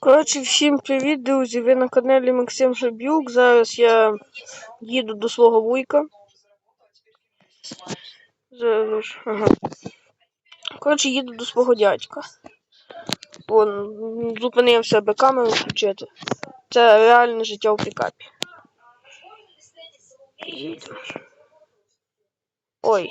Коротше, всім привіт, друзі! Ви на каналі Максим Шабюк. Зараз я їду до свого вуйка. Зараз. Ага. Коротше, їду до свого дядька. Вон, зупинився, аби камеру включити. Це реальне життя в пікапі. Ой.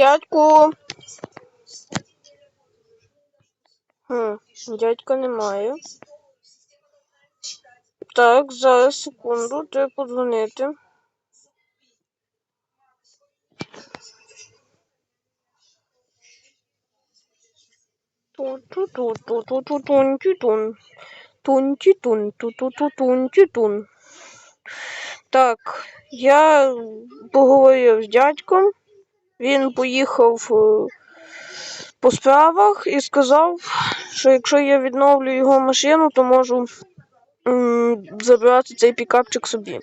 Дядьку. Хм, дядька немає. Так, зараз секунду, треба подзвонити. Ту-ту-ту-тун-ті-тун. Так, я поговорив з дядьком. Він поїхав е, по справах і сказав, що якщо я відновлю його машину, то можу м, забирати цей пікапчик собі.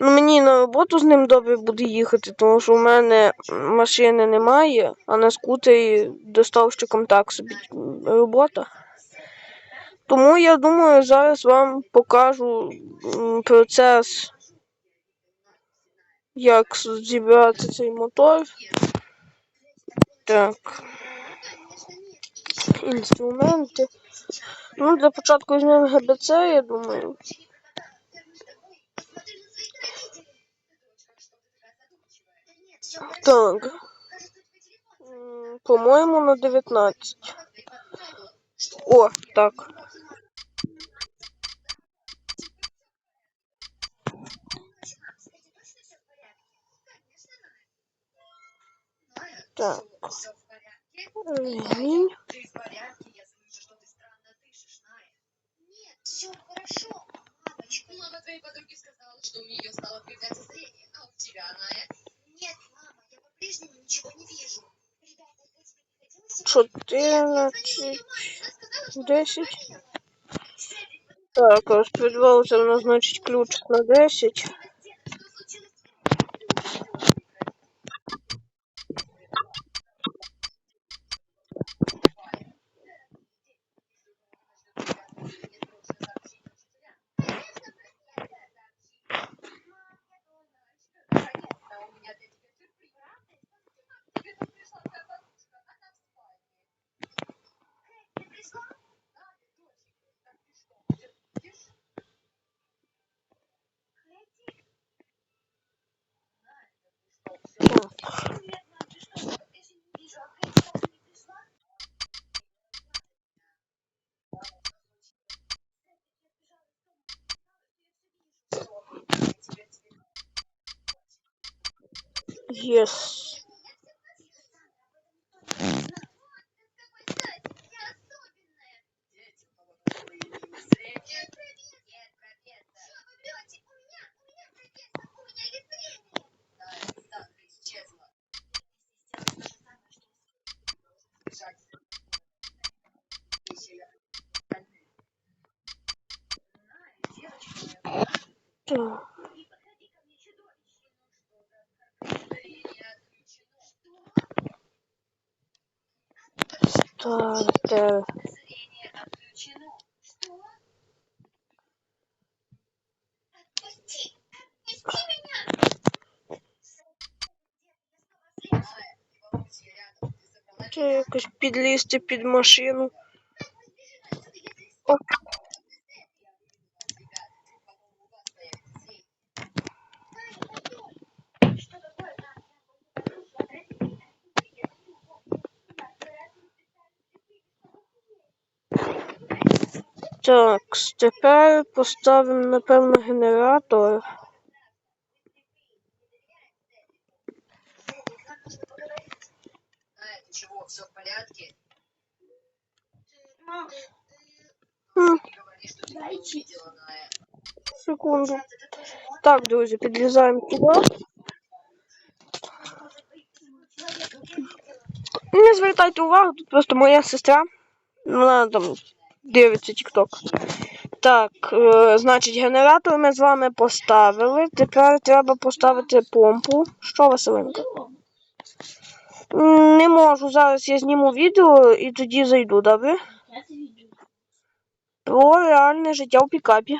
Ну, мені на роботу з ним добре буде їхати, тому що у мене машини немає, а на скутері доставщиком так собі робота. Тому я думаю, зараз вам покажу процес, як зібрати цей мотор. Так. Інструменти. Ну, для початку візьмемо ГБЦ, я думаю. Так. По-моєму, на 19. О, так. Ная. Нет, все хорошо, мамочка. Мама твоей подруги сказала, что у нее стало появляться зрение, а у тебя, Ная? Нет, мама, я по-прежнему ничего не вижу. 14, 10. Так, розподівалося в нас, значить, ключик на 10. Єс. Так. Стартер. Зрение отключено. Что? Отпусти! Отпусти меня! Це якось підлізти під машину. Так, тепер поставимо, напевно, генератор. Чего, все в порядке? Секунду. Так, друзі, підлізаємо туди. Не звертайте увагу, тут просто моя сестра. Вона там дивиться TikTok. Так, е, значить, генератор ми з вами поставили. Тепер треба поставити помпу. Що, Василенко? Не можу. Зараз я зніму відео і тоді зайду, добре? Про реальне життя у пікапі.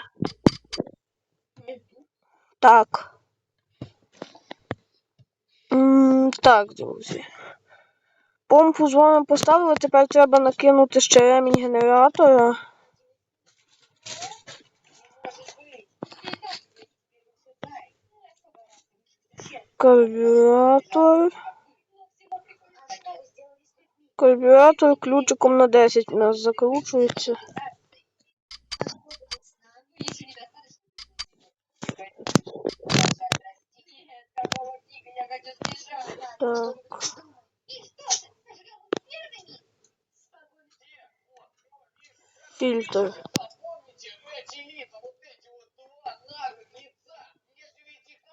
Так. М, Так, друзі. Помпу з вами поставили, тепер треба накинути ще ремінь генератора. Карбюратор. Карбюратор ключиком на 10 у нас закручується. Так. Фильтр.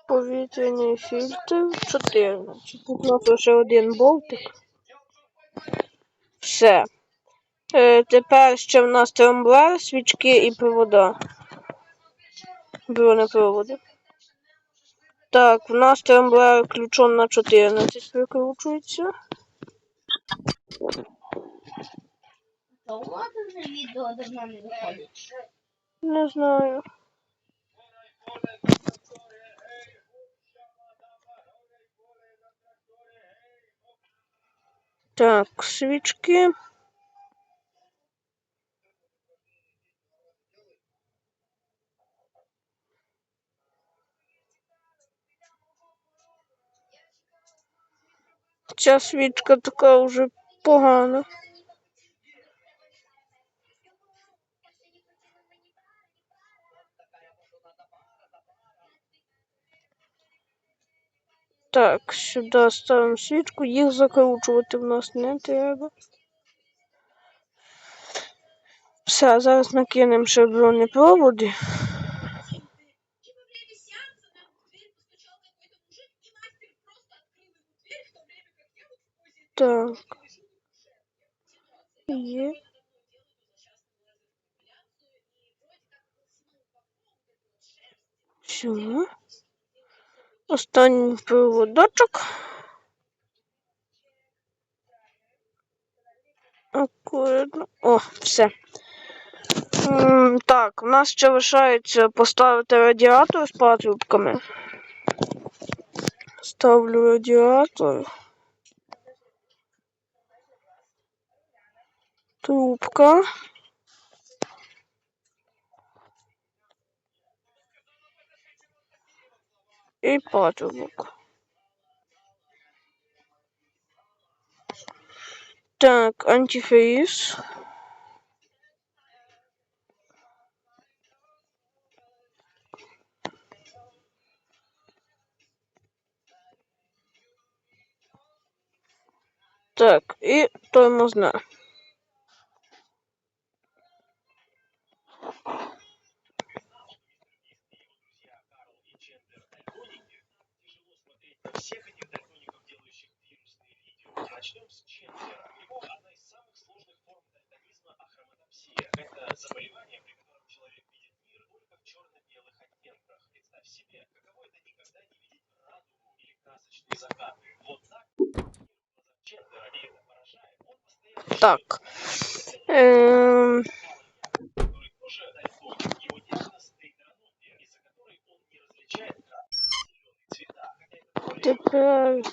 Повітряний фільтр 14. Тут у нас лише один болтик. Все. Е, тепер ще в нас трамблер, свічки і провода. Бронепроводи. Так, в нас трамблер ключом на 14 прикручується. Вас вже відео давно не виходить. Не знаю. Так, свічки. Ця свічка така вже погана. Так, сюди ставимо свічку, їх закручувати в нас не треба. Все, зараз накинемо ще бронепроводи. Так. Є. Все. Останній проводочок. Акуратно. О, все. Так, у нас ще лишається поставити радіатор з патрубками. Ставлю радіатор. Трубка. І патрубок. Так, антифейс. Так, і той можна. Это более тепер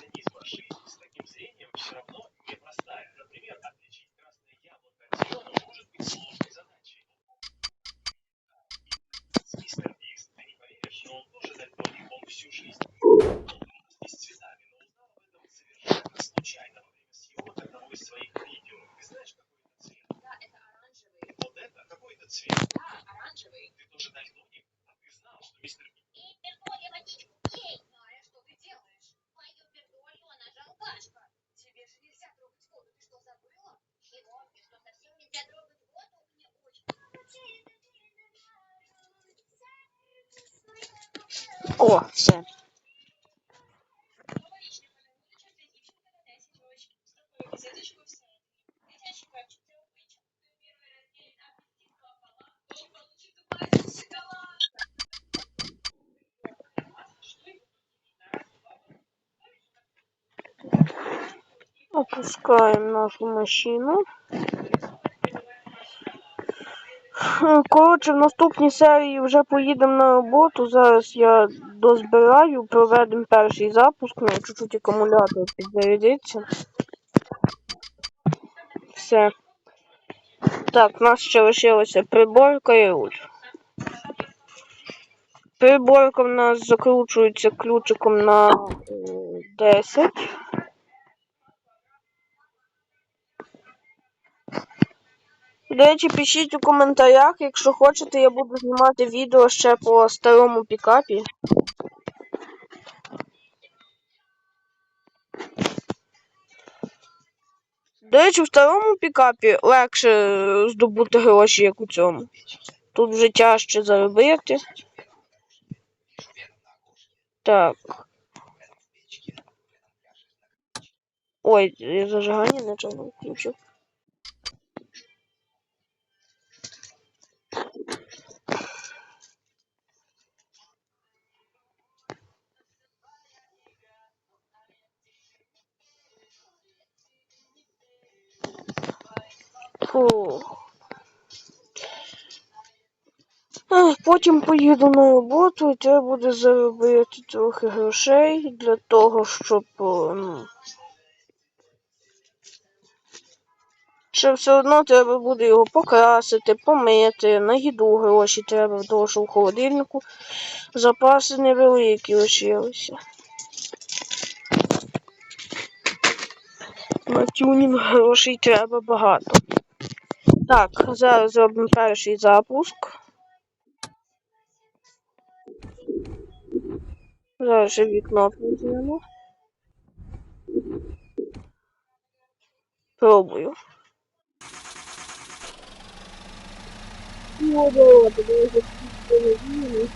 все. Опускаємо нашу машину. Е, Коротше, в наступній серії вже поїдемо на роботу. Зараз я дозбираю, проведемо перший запуск, ну, чуть-чуть акумулятор підзарядиться. Все. Так, у нас ще лишилася приборка і руль. Приборка в нас закручується ключиком на е, 10. До речі, пишіть у коментарях, якщо хочете, я буду знімати відео ще по старому пікапі. До речі, в старому пікапі легше е, здобути гроші, як у цьому. Тут вже тяжче заробити. Так. Ой, я зажигання нічого не включив. Потім поїду на роботу і треба буде заробити трохи грошей для того, щоб. Ну, ще все одно треба буде його покрасити, помити, на їду гроші треба, тому що в холодильнику запаси невеликі лишилися. На тюнінг грошей треба багато. Так, зараз зробимо перший запуск. Зараз ще вікно візьмемо. Пробую. Ну, добре, давайте спустимо.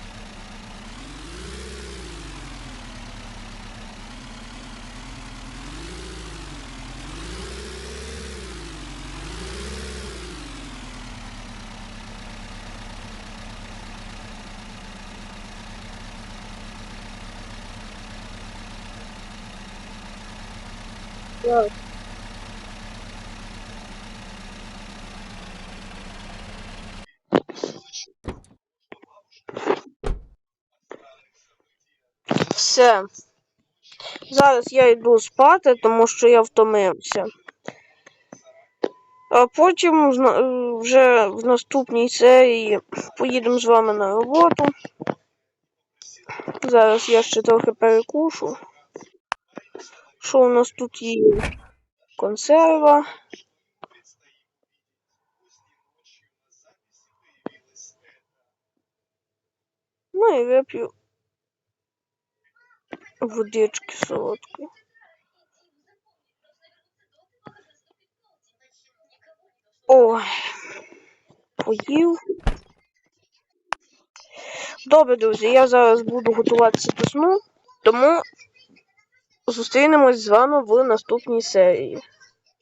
Так. Все. Зараз я йду спати, тому що я втомився. А потім вже в наступній серії поїдемо з вами на роботу. Зараз я ще трохи перекушу. Що у нас тут є? Консерва. Ну і вип'ю водички солодкої. Ой. Поїв. Добре, друзі, я зараз буду готуватися до сну, тому зустрінемось з вами в наступній серії.